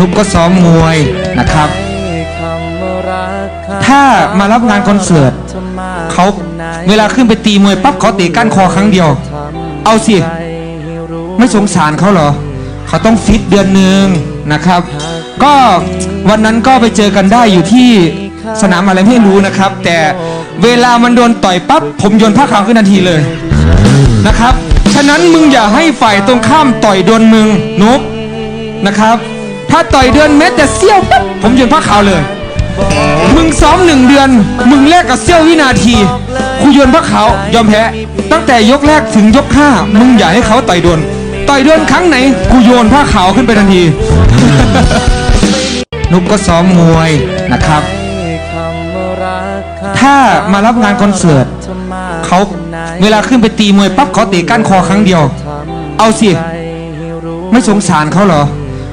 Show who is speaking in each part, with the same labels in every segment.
Speaker 1: นุกก็ซ้อมมวยนะครับ ถ้ามารับงานคอนเสิร์ตเขาเวลาขึ้นไปตีมวยปั๊บเขาเตะก้านคอครั้งเดียว เอาสิ ไม่สงสารเขาเหรอ เขาต้องฟิตเดือนหนึ่งนะครับ ก็วันนั้นก็ไปเจอกันได้อยู่ที่สนามอะไรไม่รู้นะครับ แต่เวลามันโดนต่อยปั๊บผมโยนผ้าขาวขึ้นทันทีเลยนะครับ ฉะนั้นมึงอย่าให้ฝ่ายตรงข้ามต่อยโดนมึงนุกนะครับ ถ้าต่อยเดือนเม็ดแต่เสี้ยวปั๊บผมโยนผ้าขาวเลย มึงซ้อมหนึ่งเดือน มึงแลกกับเสี้ยววินาทีกูโยนผ้าขาวยอมแพ้ตั้งแต่ยกแรกถึงยกห้ามึงอย่าให้เขาต่อยโดนต่อยโดนครั้งไหนกูโยนผ้าขาวขึ้นไปทันที นุกก็ซ้อมมวยนะครับ ถ้ามารับงานคอนเสิร์ตเขาเวลาขึ้นไปตีมวยปั๊บเขาเตะก้านคอครั้งเดียว เอาสิ ไม่สงสารเขาเหรอ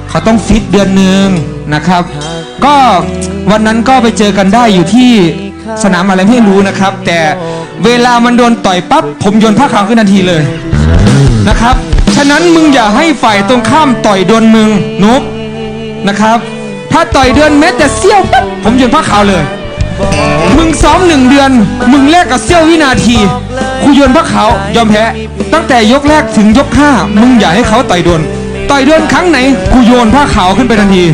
Speaker 1: เขาต้องฟิตเดือนหนึ่งนะครับ ก็วันนั้นก็ไปเจอกันได้อยู่ที่สนามอะไรไม่รู้นะครับ แต่เวลามันโดนต่อยปั๊บผมโยนผ้าขาวขึ้นทันทีเลยนะครับ ฉะนั้นมึงอย่าให้ฝ่ายตรงข้ามต่อยโดนมึงนุกนะครับ ถ้าต่อยเดือนเม็ดแต่เสี้ยวปั๊บผมโยนผ้าขาวเลย มึงซ้อมหนึ่งเดือน มึงแลกกับเสี้ยววินาทีกูโยนผ้าขาวยอมแพ้ตั้งแต่ยกแรกถึงยกห้ามึงอย่าให้เขาต่อยโดน ต่อยโดนครั้งไหนกูโยนผ้าขาวขึ้นไปทันที